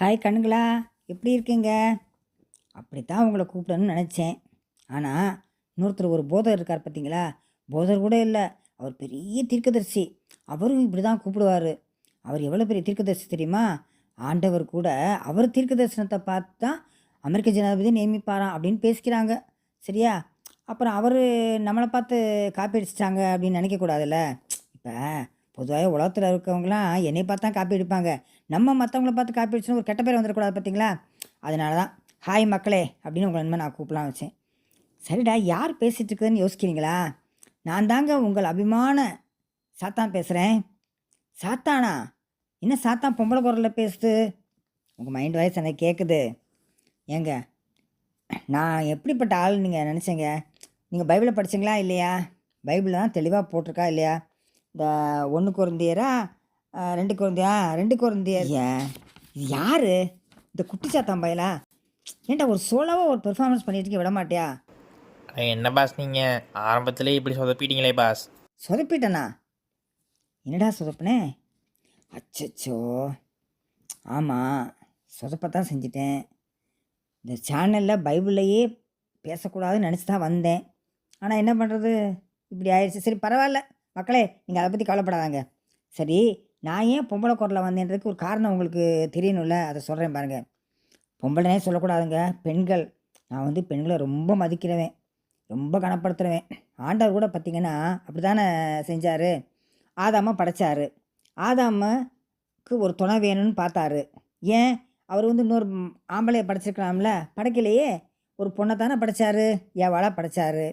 Hi கண்ணுங்களா. எப்படி இருக்கீங்க? அப்படித்தான் உங்களை கூப்பிடணும்னு நினச்சேன். ஆனால் இன்னொருத்தர் ஒரு போதர் இருக்கார் பார்த்தீங்களா போதர் கூட இல்லை. அவர் பெரிய தீர்க்கதரிசி. அவரும் இப்படி தான் கூப்பிடுவார். அவர் எவ்வளோ பெரிய தீர்க்கதரிசி தெரியுமா? ஆண்டவர் கூட அவர் தீர்க்க தரிசனத்தை பார்த்து தான் அமெரிக்க ஜனாதிபதி நியமிப்பாராம் அப்படின்னு பேசிக்கிறாங்க. சரியா? அப்புறம் அவர் நம்மளை பார்த்து காப்பி அடிச்சிட்டாங்க அப்படின்னு நினைக்கக்கூடாதுல்ல? இப்போ பொதுவாக உலகத்தில் இருக்கவங்களாம் என்னை பார்த்து தான் காப்பி அடிப்பாங்க. நம்ம மற்றவங்கள பார்த்து காப்பி அடிச்சுன்னு ஒரு கெட்ட பேர் வந்துடக்கூடாது பார்த்தீங்களா அதனால தான் ஹாய் மக்களே அப்படின்னு உங்களை இனிமேல் நான் கூப்பிடலாம் வச்சேன். சரிடா யார் பேசிகிட்டு இருக்குதுன்னு யோசிக்கிறீங்களா? நான் தாங்க உங்கள் அபிமான சாத்தான் பேசுகிறேன் சாத்தானா? என்ன சாத்தான் பொம்பளை குரலில் பேசுது? உங்கள் மைண்ட் வாய்ஸ் எனக்கு கேட்குது ஏங்க நான் எப்படிப்பட்ட ஆள் நீங்கள் நினச்சிங்க? நீங்கள் பைபிளை படிச்சிங்களா இல்லையா? பைபிளில் தான் தெளிவாக போட்டிருக்கா இல்லையா? இந்த ஒன்று குருந்தியரா ரெண்டு குருந்தியா ரெண்டு குருந்தியர் ஏன்? இது யார்? இந்த குட்டி சாத்தான் பயலா? ஏன்டா ஒரு சோலாவாக ஒரு பெர்ஃபார்மன்ஸ் பண்ணிட்டு இருக்க விட மாட்டியா என்ன பாஸ் நீங்கள் ஆரம்பத்திலே இப்படி சொதப்பிட்டீங்களே பாஸ் சொதப்பிட்டனா? என்னடா சொதப்பினே? அச்சச்சோ. ஆமாம் சொதப்பத்தான் செஞ்சிட்டேன். இந்த சேனலில் பைபிளையே பேசக்கூடாதுன்னு நினச்சி தான் வந்தேன். ஆனால் என்ன பண்ணுறது இப்படி ஆயிடுச்சு. சரி பரவாயில்ல. மக்களே நீங்கள் அதை பற்றி கவலைப்படாதாங்க. சரி நான் ஏன் பொம்பளை குரலில் வந்தேன்றதுக்கு ஒரு காரணம் உங்களுக்கு தெரியணும்ல? அதை சொல்கிறேன் பாருங்கள் பொம்பளைனே சொல்லக்கூடாதுங்க. பெண்கள் நான் வந்து பெண்களை ரொம்ப மதிக்கிறவன். ரொம்ப கனப்படுத்துகிறவேன் ஆண்டவர் கூட பார்த்தீங்கன்னா அப்படி தானே செஞ்சார்? ஆதாமை படைச்சாரு. ஆதாமுக்கு ஒரு துணை வேணும்னு பார்த்தாரு. ஏன்? அவர் வந்து இன்னொரு ஆம்பளையை படைச்சிருக்கலாம்ல? படைக்கலையே. ஒரு பொண்ணை தானே படைச்சாரு? ஏவாளா படைச்சாரு.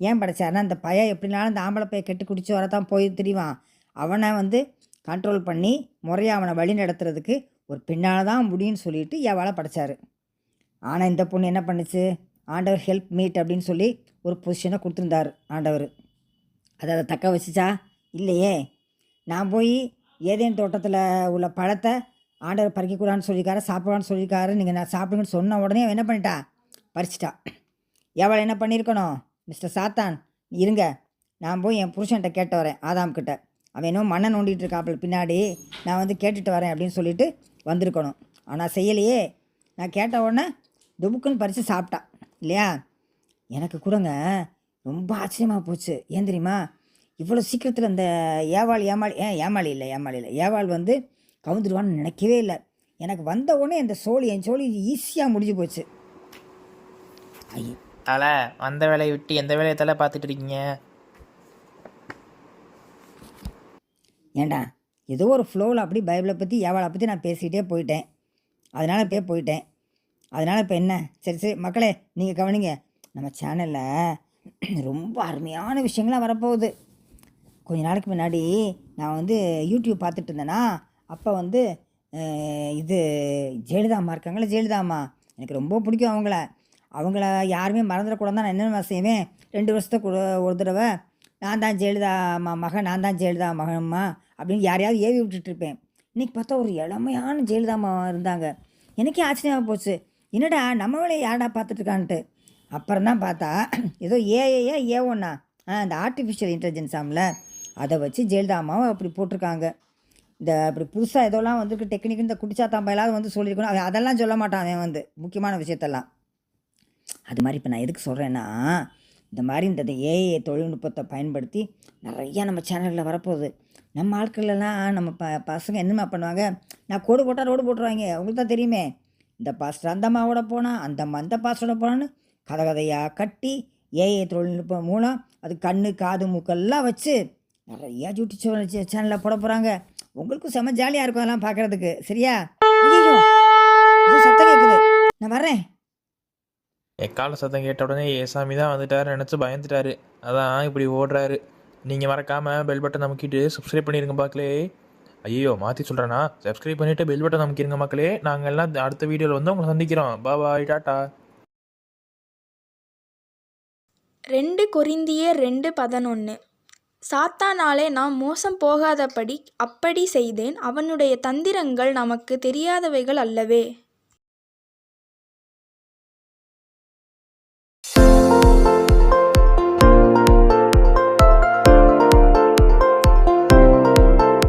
ஏன் படைச்சாருன்னா அந்த பையன் எப்படினாலும் அந்த ஆம்பளை பையன் கெட்டு குடிச்சு வரதான் போய் தெரியுவான் அவனை வந்து கண்ட்ரோல் பண்ணி முறையாக அவனை வழி நடத்துறதுக்கு ஒரு பின்னால் தான் முடியும்னு சொல்லிட்டு எவ்வளோ படைச்சார். ஆனால் இந்த பொண்ணு என்ன பண்ணுச்சு? ஆண்டவர் ஹெல்ப் மீட் அப்படின்னு சொல்லி ஒரு பொசிஷனை கொடுத்துருந்தார் ஆண்டவர். அதை அதை தக்க வச்சுச்சா? இல்லையே. நான் போய் ஏதேன் தோட்டத்தில் உள்ள பழத்தை ஆண்டவர் பறிக்கக்கூடாதுன்னு சொல்லியிருக்காரு சாப்பிடலான்னு சொல்லியிருக்காரு. நீங்கள் நான் சாப்பிடுங்கன்னு சொன்ன உடனே அவன் என்ன பண்ணிட்டா? பறிச்சிட்டா. எவ்வளோ என்ன பண்ணியிருக்கணும்? மிஸ்டர் சாத்தான் இருங்க. நான் போய் என் புருஷன்கிட்ட கேட்டு வரேன் ஆதாம் கிட்ட. அவன் என்னமோ மண்ணை நோண்டிட்டு இருக்காப்புல பின்னாடி. நான் வந்து கேட்டுட்டு வரேன் அப்படின்னு சொல்லிட்டு வந்திருக்கணும். ஆனால் செய்யலையே. நான் கேட்ட உடனே துபுக்குன்னு பறித்து சாப்பிட்டா இல்லையா? எனக்கு கூடங்க ரொம்ப ஆச்சரியமாக போச்சு. ஏன் தெரியுமா? இவ்வளோ சீக்கிரத்தில் இந்த ஏவாள் ஏமாளி ஏன் ஏமாளி இல்லை ஏமாளி இல்லை. ஏவாள் வந்து கவுந்துருவான்னு நினைக்கவே இல்லை. எனக்கு வந்த உடனே இந்த சோழி என் சோழி ஈஸியாக முடிஞ்சு போச்சு. ஐயோ. தலை வந்த வேலையை விட்டு எந்த வேலையை தலை பார்த்துட்டு இருக்கீங்க? ஏண்டா ஏதோ ஒரு ஃப்ளோவில் அப்படி பைபிளை பற்றி ஏவாளை பற்றி நான் பேசிக்கிட்டே போயிட்டேன். அதனால் இப்போ போயிட்டேன். அதனால் இப்போ என்ன? சரி சரி மக்களே நீங்கள் கவனிங்க. நம்ம சேனலில் ரொம்ப அருமையான விஷயங்கள்லாம் வரப்போகுது. கொஞ்ச நாளைக்கு முன்னாடி நான் வந்து யூடியூப் பார்த்துட்டு இருந்தேன்னா அப்போ வந்து இது ஜெயலலிதா அம்மா இருக்காங்களே ஜெயலலிதா அம்மா எனக்கு ரொம்ப பிடிக்கும் அவங்கள. அவங்கள யாருமே மறந்துடக்கூடாது நான் என்னென்ன செய்வேன்? ரெண்டு வருஷத்துக்கு ஒரு- ஒரு தடவை நான் தான் ஜெயலலிதா ம மகன் நான் தான் ஜெயலலிதா மகன்மா அப்படின்னு யாரையாவது ஏவி விட்டுட்டு இருப்பேன் இன்றைக்கி பார்த்தா ஒரு இளமையான ஜெயலலிதா அம்மா இருந்தாங்க. எனக்கே ஆச்சரியமாக போச்சு. என்னடா நம்ம வேலையை யாரடா பார்த்துட்ருக்கான்ட்டு? அப்புறம் தான் பார்த்தா ஏதோ ஏஏஏ ஏ ஒன்றா ஆ இந்த ஆர்டிஃபிஷியல் இன்டெலிஜென்ஸ் ஆமில். அதை வச்சு ஜெயலலிதா அம்மாவை அப்படி போட்டிருக்காங்க. இந்த அப்படி புதுசாக ஏதோலாம் வந்துருக்கு டெக்னிக் இந்த குடிச்சாத்தாம்பையெல்லாம் வந்து சொல்லியிருக்கணும். அவன் அதெல்லாம் சொல்ல மாட்டான் அவன் வந்து. முக்கியமான விஷயத்தெல்லாம். அது மாதிரி இப்போ நான் எதுக்கு சொல்கிறேன்னா இந்த மாதிரி இந்த ஏஐ தொழில்நுட்பத்தை பயன்படுத்தி நிறையா நம்ம சேனலில் வரப்போகுது. நம்ம ஆட்கள்லாம் நம்ம ப பசங்க என்னமா பண்ணுவாங்க? நான் கோடு போட்டால் ரோடு போட்டுருவாங்க உங்களுக்கு தான் தெரியுமே. இந்த பாஸ்டர் அந்த அம்மாவோட போனால் அந்த அம்மா அந்த பாஸ்டரோட போனான்னு கதை கதையாக கட்டி ஏஐ தொழில்நுட்பம் மூலம் அது கண்ணு காது மூக்கெல்லாம் வச்சு நிறையா யூடியூப் சேனலில் போட போகிறாங்க உங்களுக்கும் செம ஜாலியாக இருக்கும் அதெல்லாம் பார்க்குறதுக்கு சரியா? சத்தம் கேட்குது நான் வர்றேன். எக்கால சத்தம் கேட்ட உடனே ஏசாமி தான் வந்துட்டாரு நினச்சி பயந்துட்டாரு. அதான் இப்படி ஓடுறாரு. நீங்கள் மறக்காமல் பெல் பட்டன் நமக்கிட்டு சப்ஸ்கிரைப் பண்ணிடுங்க மக்களே. ஐயோ மாற்றி சொல்கிறேன்னா சப்ஸ்கிரைப் பண்ணிவிட்டு பெல் பட்டன் நமக்கிருங்க மக்களே. நாங்கள் எல்லாம் அடுத்த வீடியோவில் வந்து உங்களை சந்திக்கிறோம். பாபாய் டாட்டா ரெண்டு கொரிந்தியர் ரெண்டு பதினொன்று சாத்தானாலே நாம் மோசம் போகாதபடி அப்படி செய்தேன். அவனுடைய தந்திரங்கள் நமக்கு தெரியாதவைகள் அல்லவே.